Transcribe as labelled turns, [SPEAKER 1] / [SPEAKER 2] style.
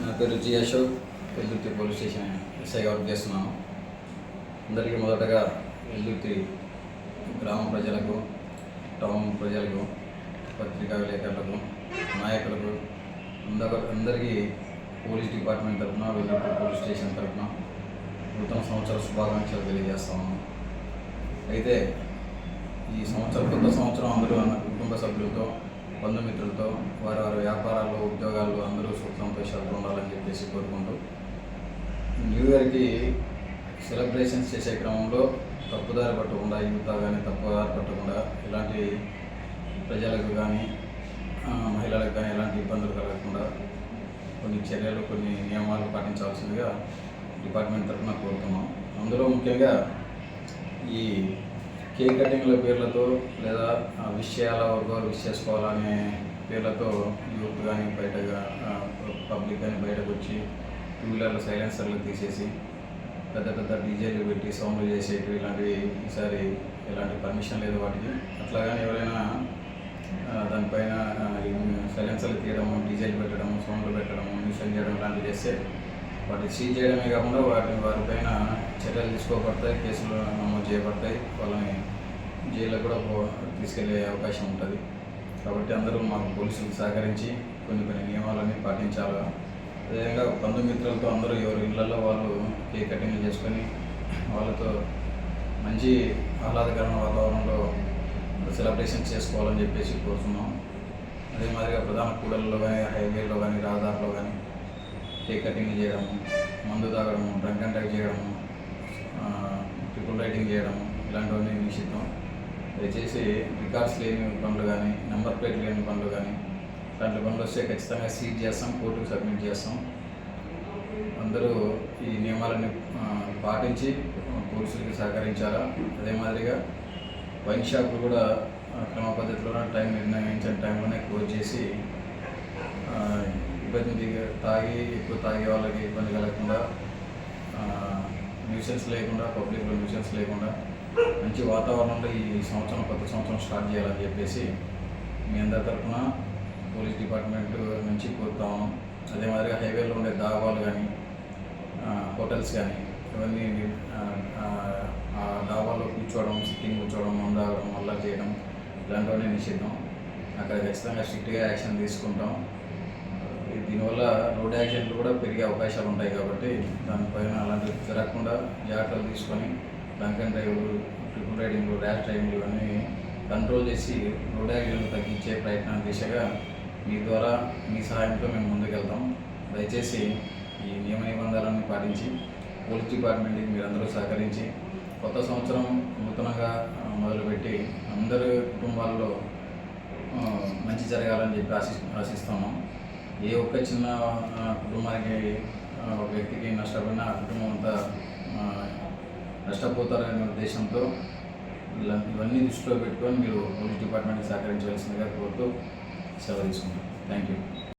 [SPEAKER 1] నా పేరు G Ashok Veldurthi police station ఎస్ఐగా work చేస్తున్నాను. అందరికీ మొదటగా వెల్దుర్తి గ్రామ ప్రజలకు టౌన్ ప్రజలకు పత్రికా విలేకరులకు నాయకులకు అందరు అందరికీ పోలీస్ డిపార్ట్మెంట్ తరఫున వెల్దుర్తి పోలీస్ స్టేషన్ తరఫున నూతన సంవత్సర శుభాకాంక్షలు తెలియజేస్తాము అయితే ఈ సంవత్సరం కొత్త సంవత్సరం అందరూ అన్న కుటుంబ సభ్యులతో బంధుమిత్రులతో వారి వారి వ్యాపారాల్లో ఉద్యోగాల్లో అందరూ సుఖ సంతోషాలు ఉండాలని చెప్పేసి కోరుకుంటూ న్యూ ఇయర్కి సెలబ్రేషన్స్ చేసే క్రమంలో తప్పుదారి పట్టకుండా యువత కానీ తప్పుదారి పట్టకుండా ఇలాంటి ప్రజలకు కానీ మహిళలకు కానీ ఎలాంటి ఇబ్బందులు కలగకుండా కొన్ని చర్యలు కొన్ని నియమాలు పాటించాల్సిందిగా డిపార్ట్మెంట్ తరఫున కోరుతున్నాం. అందులో ముఖ్యంగా ఈ కేక్ కటింగ్ల పేర్లతో లేదా విషయాల వర్గాలు విష్ చేసుకోవాలనే పేర్లతో యూత్ కానీ బయటగా పబ్లిక్ కానీ బయటకు వచ్చి టూ వీలర్ల సైలెన్సర్లు తీసేసి పెద్ద పెద్ద డీజేలు పెట్టి సౌండ్లు చేసేటివి ఇలాంటివి ఈసారి ఎలాంటి పర్మిషన్ లేదు వాటికి. అట్లా కానీ ఎవరైనా దానిపైన సైలెన్సర్లు తీయడము డీజేలు పెట్టడము సౌండ్లు పెట్టడము న్యూసెన్ చేయడం లాంటివి చేస్తే వాటిని సీజ్ చేయడమే కాకుండా వాటిని వారిపైన చర్యలు తీసుకోబడతాయి కేసులు నమోదు చేయబడతాయి వాళ్ళని జైల్లో కూడా తీసుకెళ్ళే అవకాశం ఉంటుంది. కాబట్టి అందరూ మాకు పోలీసులకు సహకరించి కొన్ని కొన్ని నియమాలన్నీ పాటించాలి? అదేవిధంగా బంధుమిత్రులతో అందరూ ఎవరి ఇళ్ళలో వాళ్ళు కేక్ కటింగ్ చేసుకొని వాళ్ళతో మంచి ఆహ్లాదకరమైన వాతావరణంలో సెలబ్రేషన్ చేసుకోవాలని చెప్పేసి కోరుతున్నాం. అదే మాదిరిగా ప్రధాన కూడల్లో కానీ హైవేలో కానీ కానీ కేక్ కటింగ్ చేయడము మందు తాగడము డ్రంక్ అండ్ డ్రైవ్ చేయడము ట్రిపుల్ రైడింగ్ చేయడము ఇలాంటివన్నీ నిషిద్ధం. దయచేసి రికార్డ్స్ లేని పనులు కానీ నెంబర్ ప్లేట్ లేని పనులు కానీ ఇలాంటి పనులు వస్తే ఖచ్చితంగా సీజ్ చేస్తాం కోర్టుకు సబ్మిట్ చేస్తాం. అందరూ ఈ నియమాలని పాటించి పోలీసులకి సహకరించాలా? అదే మాదిరిగా వైన్ షాపులు కూడా క్రమ పద్ధతిలో టైం నిర్ణయించిన టైంలోనే క్లోజ్ చేసి ఇబ్బంది తాగి ఎక్కువ తాగే వాళ్ళకి ఇబ్బంది కలగకుండా న్యూసెన్స్ లేకుండా పబ్లిక్లో న్యూసెన్స్ లేకుండా మంచి వాతావరణంలో ఈ సంవత్సరం కొత్త సంవత్సరం స్టార్ట్ చేయాలని చెప్పేసి మీ అందరి తరఫున పోలీస్ డిపార్ట్మెంట్ నుంచి కోరుతాము అదే మాదిరిగా హైవేలో ఉండే దాబాలు కానీ హోటల్స్ కానీ ఇవన్నీ ఆ, డాబాలో కూర్చోవడం సిట్టింగ్ కూర్చోవడం మందాగడం వల్ల చేయడం ఇలాంటివన్నీ నిషిద్ధం అక్కడ ఖచ్చితంగా స్ట్రిక్ట్గా యాక్షన్ తీసుకుంటాం. దీనివల్ల రోడ్ యాక్సిడెంట్లు కూడా పెరిగే అవకాశాలు ఉంటాయి కాబట్టి దానిపైన అలాంటివి జరగకుండా జాగ్రత్తలు తీసుకొని డ్రంక్ అండ్ డ్రైవ్లు ట్రిపుల్ రైడింగ్లు ర్యాష్ డ్రైవింగ్లు ఇవన్నీ కంట్రోల్ చేసి రోడ్ యాక్సిడెంట్లు తగ్గించే ప్రయత్నం దిశగా మీ ద్వారా మీ సహాయంతో మేము ముందుకెళ్తాం. దయచేసి ఈ నియమ నిబంధనలన్నీ పాటించి పోలీస్ డిపార్ట్మెంట్కి మీరందరూ సహకరించి కొత్త సంవత్సరం నూతనంగా మొదలుపెట్టి అందరి కుటుంబాల్లో మంచి జరగాలని చెప్పి ఆశి ఆశిస్తున్నాం. ఏ ఒక్క చిన్న కుటుంబానికి ఒక వ్యక్తికి నష్టపోయినా ఆ కుటుంబం అంతా నష్టపోతారనే ఉద్దేశంతో ఇలా ఇవన్నీ దృష్టిలో పెట్టుకొని మీరు పోలీస్ డిపార్ట్మెంట్కి సహకరించవలసిందిగా కోరుతూ సెలవు తీసుకుంటాం థ్యాంక్ యూ